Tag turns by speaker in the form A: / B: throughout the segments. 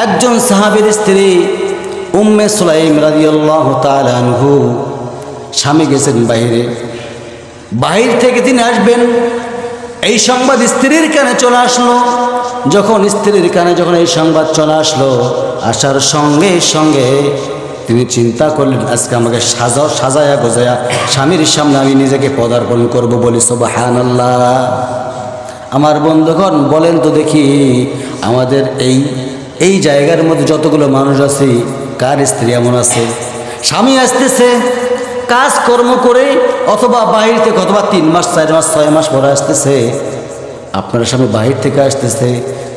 A: একজন সাহাবের স্ত্রী উম্মে সুলাইম রাদিয়াল্লাহু তাআলা স্বামী গেছেন বাইরে। বাহির থেকে তিনি আসবেন, এই সংবাদ স্ত্রীর কানে চলে আসলো। যখন স্ত্রীর কানে যখন এই সংবাদ চলে আসলো, আসার সঙ্গে সঙ্গে তিনি চিন্তা করলেন, আজকে আমাকে সাজা সাজায়া গোজায়া স্বামীর সামনে আমি নিজেকে পদার্পণ করব বলি সোবাহান আমার বন্ধুগণ, বলেন তো দেখি আমাদের এই এই জায়গার মধ্যে যতগুলো মানুষ আছে, কার স্ত্রী এমন আছে? স্বামী আসতেছে, কাজ কর্ম করে, অথবা বাহির থেকে অথবা তিন মাস, চার মাস, ছয় মাস পরে আসতেছে। আপনার স্বামী বাহির থেকে আসতেছে,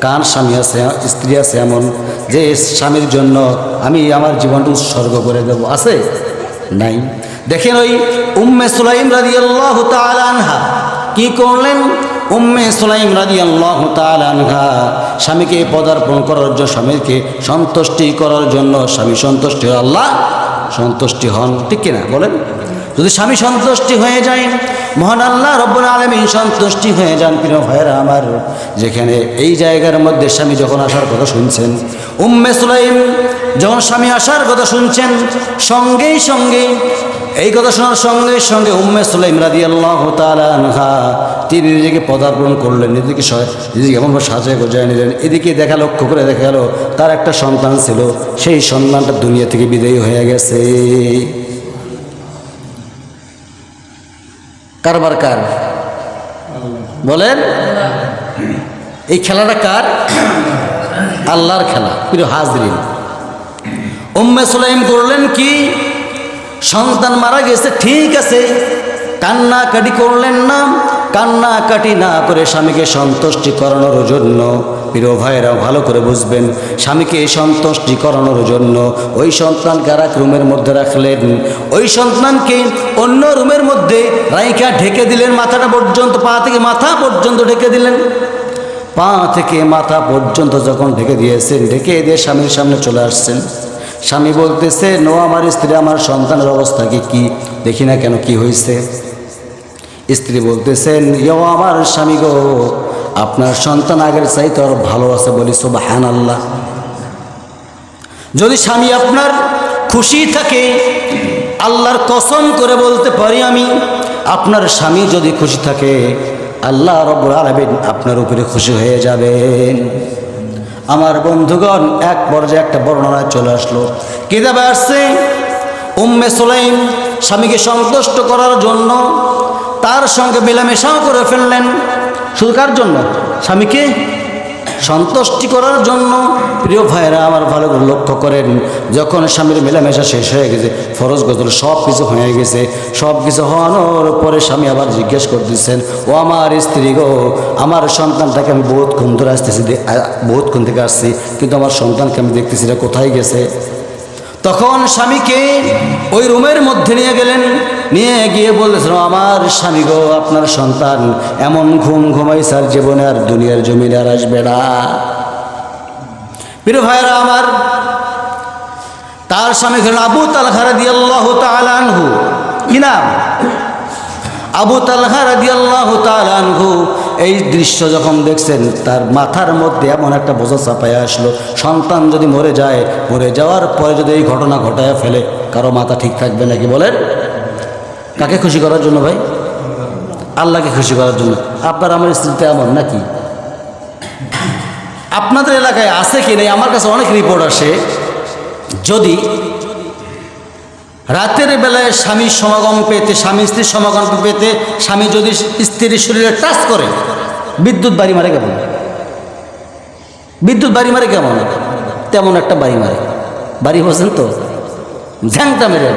A: কার স্বামী আছে, স্ত্রী আছে এমন? যে স্বামীর জন্য আমি আমার জীবনটা উৎসর্গ করে দেব, আছে? নাই। দেখেন ওই উম্মে সুলাইম রাজি আল্লাহ আনহা কি করলেন? উম্মে সুলাইম রাজি আল্লাহ আনহা স্বামীকে পদার্পণ করার জন্য, স্বামীকে সন্তুষ্টি করার জন্য স্বামী সন্তুষ্টি আল্লাহ সন্তুষ্টি হন। ঠিক কিনা বলেন? যদি স্বামী সন্তুষ্টি হয়ে যায়, মহান আল্লাহ রব্বুল আলমী সন্তুষ্টি হয়ে যান, প্রিয় ভাইরা আমার, যেখানে এই জায়গার মধ্যে স্বামী যখন আসার কথা শুনছেন, উম্মে সুলাইম যখন স্বামী আসার কথা শুনছেন, সঙ্গেই সঙ্গে এই কথা শোনার সঙ্গে সঙ্গে উম্মে সুলাইম রাদি আল্লাহ তালহা তিনি নিজেকে পদার্পণ করলেন, নিজেকে নিজেকে এমনভাবে সাজায় গোজায় নিলেন। এদিকে দেখা লক্ষ্য করে দেখা গেল, তার একটা সন্তান ছিল, সেই সন্তানটা দুনিয়া থেকে বিদায়ী হয়ে গেছে। কারবার কার? বলেন। এই খেলাটা কার? আল্লাহর খেলা কিন্তু হাজরিন। উম্মে সুলাইম করলেন কি? সন্তান মারা গেছে, ঠিক আছে। কান্না কাটি করলেন না, কান্না কাটি না করে স্বামীকে সন্তুষ্টি করানোর জন্য। প্রিয় ভাইয়েরা, ভালো করে বুঝবেন, স্বামীকে সন্তুষ্টি করানোর জন্য ওই সন্তানকে আর রুমের মধ্যে রাখলেন। ওই সন্তানকে অন্য রুমের মধ্যে রাইকা ঢেকে দিলেন, মাথাটা পর্যন্ত, পা থেকে মাথা পর্যন্ত ঢেকে দিলেন। পা থেকে মাথা পর্যন্ত যখন ঢেকে দিয়েছেন, ঢেকে দিয়ে স্বামীর সামনে চলে আসছেন। স্বামী বলতেছে, নো, আমার স্ত্রী, আমার সন্তানের অবস্থা কি? কি? দেখি না কেন কি হয়েছে স্ত্রী বলতেছেন ইয়ো আমার স্বামী গো, আপনার সন্তান আগের চাইতে আরও ভালো আছে বলি সোবাহান আল্লাহ যদি স্বামী আপনার খুশি থাকে, আল্লাহর কসম করে বলতে পারি আমি, আপনার স্বামী যদি খুশি থাকে, আল্লাহ রব্বুল আলামিন আপনার উপরে খুশি হয়ে যাবেন। আমার বন্ধুগণ, এক পর্যায়ে একটা বর্ণনায় চলে আসলো। কিতাবে আসছে, উম্মে সোলাইম স্বামীকে সন্তুষ্ট করার জন্য তার সঙ্গে মেলামেশাও করে ফেললেন। শুধু কার জন্য? স্বামীকে সন্তুষ্টি করার জন্য প্রিয় ভাইয়েরা আমার ভালো করে লক্ষ্য করেন, যখন স্বামীর মেলামেশা শেষ হয়ে গেছে, ফরজ গজল সব কিছু হয়ে গেছে, সব কিছু হওয়ানোর পরে স্বামী আবার জিজ্ঞেস করে দিচ্ছেন ও আমার স্ত্রী গো, আমার সন্তানটাকে আমি বহুত বহুতক্ষণ ধরে আসতেছি বহুত বহুতক্ষণ থেকে আসছি, কিন্তু আমার সন্তানকে আমি দেখতেছি কোথায় গেছে? তখন স্বামীকে ওই রুমের মধ্যে নিয়ে গেলেন। নিয়ে গিয়ে বলতেছেন আমার স্বামী গো, আপনার সন্তান এমন ঘুম ঘুমাই স্যার জীবনে আর দুনিয়ার জমি আর আসবে না। প্রিয় ভাইরা আমার, তার স্বামী হলেন আবু তালহারা দিয়ে আল্লাহ তালানহু কি নাম? আবু তালহা রাদি আল্লাহ তালানহু এই দৃশ্য যখন দেখছেন, তার মাথার মধ্যে এমন একটা বোঝা চাপায় আসলো, সন্তান যদি মরে যায়, মরে যাওয়ার পরে যদি এই ঘটনা ঘটায় ফেলে, কারও মাথা ঠিক থাকবে নাকি বলেন? কাকে খুশি করার জন্য ভাই? আল্লাহকে খুশি করার জন্য। আপনার আমার স্ত্রীতে এমন নাকি? আপনাদের এলাকায় আছে কি নেই? আমার কাছে অনেক রিপোর্ট আসে। যদি রাতের বেলায় স্বামীর সমাগম পেতে, স্বামী স্ত্রীর সমাগম পেতে স্বামী যদি স্ত্রীর শরীরে টাচ করে, বিদ্যুৎ বাড়ি মারে কেমন? বিদ্যুৎ বাড়ি মারে কেমন? তেমন একটা বাড়ি মারে। বাড়ি বসেন তো, ঝ্যাংটা মেরে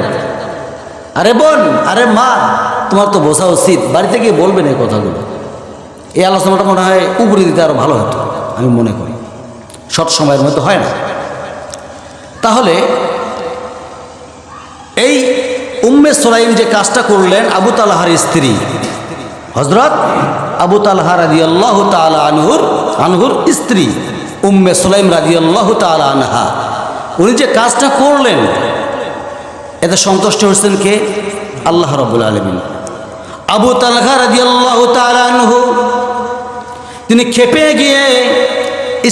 A: আরে বোন, আরে মা, তোমার তো বোঝা উচিত। বাড়িতে গিয়ে বলবেন এই কথাগুলো। এই আলোচনাটা মনে হয় উপরে দিতে আরও ভালো হতো, আমি মনে করি। শর্ট সময়ের মধ্যে হয় না। তাহলে উম্মে সোলাইম যে কাজটা করলেন আবু তালাহার স্ত্রী। হজরত আবু তালহা রাজি আল্লাহ তালা আনহুর আনহুর স্ত্রী, উম্মে সোলাইম রাজি আল্লাহ তালা আনহা। উনি যে কাজটা করলেন, এতে সন্তুষ্ট হচ্ছেন কে? আল্লাহ রবুল আলমিন। আবু তালহা রাজি আল্লাহ তালা আনহু, তিনি খেপে গিয়ে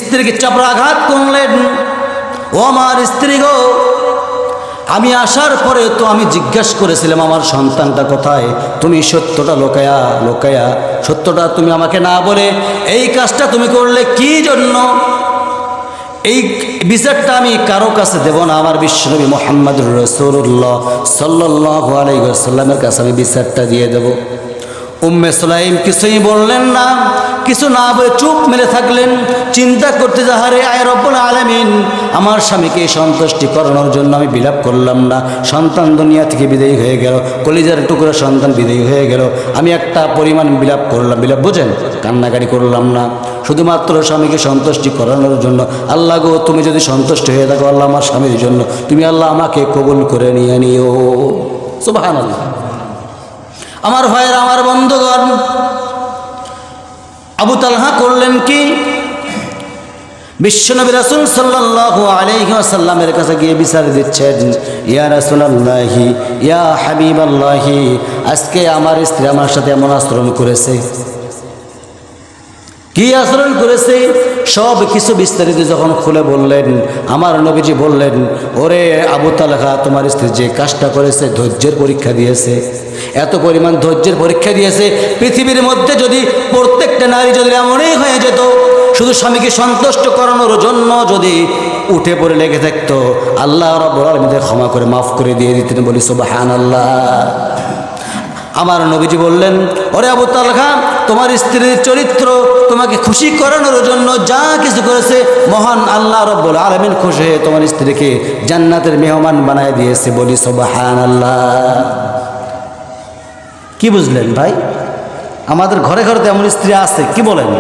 A: স্ত্রীকে চাপড়াঘাত করলেন। ও আমার স্ত্রী গো আমি আসার পরে তো আমি জিজ্ঞাসা করেছিলাম, আমার সন্তানটা কোথায়? তুমি সত্যটা লোকায়া লোকায়া। সত্যটা তুমি আমাকে না বলে এই কাজটা তুমি করলে কি জন্য? এই বিচারটা আমি কারও কাছে দেব না। আমার বিশ্বনবী মোহাম্মদ রসুল্লাহ সাল্লাহ আলাইসাল্লামের কাছে আমি বিচারটা দিয়ে দেব। উম্মে সুলাইম কিছুই বললেন না। কিছু না বলে চুপ মেরে থাকলেন। চিন্তা করতে যাহারে আয় রব্বুল আলামিন, আমার স্বামীকে সন্তুষ্টি করানোর জন্য আমি বিলাপ করলাম না। সন্তান দুনিয়া থেকে বিদায়ী হয়ে গেল, কলিজার টুকরো সন্তান বিদায়ী হয়ে গেল। আমি একটা পরিমাণ বিলাপ করলাম। বিলাপ বোঝেন? কান্নাকাটি করলাম না। শুধুমাত্র স্বামীকে সন্তুষ্টি করানোর জন্য। আল্লাহ গো, তুমি যদি সন্তুষ্ট হয়ে থাকো, আল্লাহ আমার স্বামীর জন্য। তুমি আল্লাহ আমাকে কবুল করে নিয়ে নিও। আল্লাহ আমার ভাইয়ের, আমার আবু তালহা করলেন কি? বিশ্বনবী রাসুল সাল্লাহ আলাইসাল্লামের কাছে গিয়ে বিচার দিচ্ছেন, ইয়া রাসুল আল্লাহি ইয়া হাবিব আল্লাহি আজকে আমার স্ত্রী আমার সাথে এমন আচরণ করেছে। কি আচরণ করেছে? সব কিছু বিস্তারিত যখন খুলে বললেন, আমার নবীজি বললেন, ওরে আবু তালহা, তোমার স্ত্রী যে কাজটা করেছে, ধৈর্যের পরীক্ষা দিয়েছে। এত পরিমাণ ধৈর্যের পরীক্ষা দিয়েছে, পৃথিবীর মধ্যে যদি প্রত্যেকটা নারী যদি এমনই হয়ে যেত, শুধু স্বামীকে সন্তুষ্ট করানোর জন্য যদি উঠে পড়ে লেগে থাকতো, আল্লাহ আলামিনের ক্ষমা করে মাফ করে দিয়ে দিতেন বলি সুবাহান আল্লাহ আমার নবীজি বললেন, ওরে আবু তালহা তোমার স্ত্রীর চরিত্র তোমাকে খুশি করানোর জন্য যা কিছু করেছে, মহান আল্লাহ রব্বুল আলমিন খুশি হয়ে তোমার স্ত্রীকে জান্নাতের মেহমান বানায় দিয়েছে বলি সোবাহান আল্লাহ কি বুঝলেন ভাই? আমাদের ঘরে ঘরে তেমন স্ত্রী আছে, কি বলেন?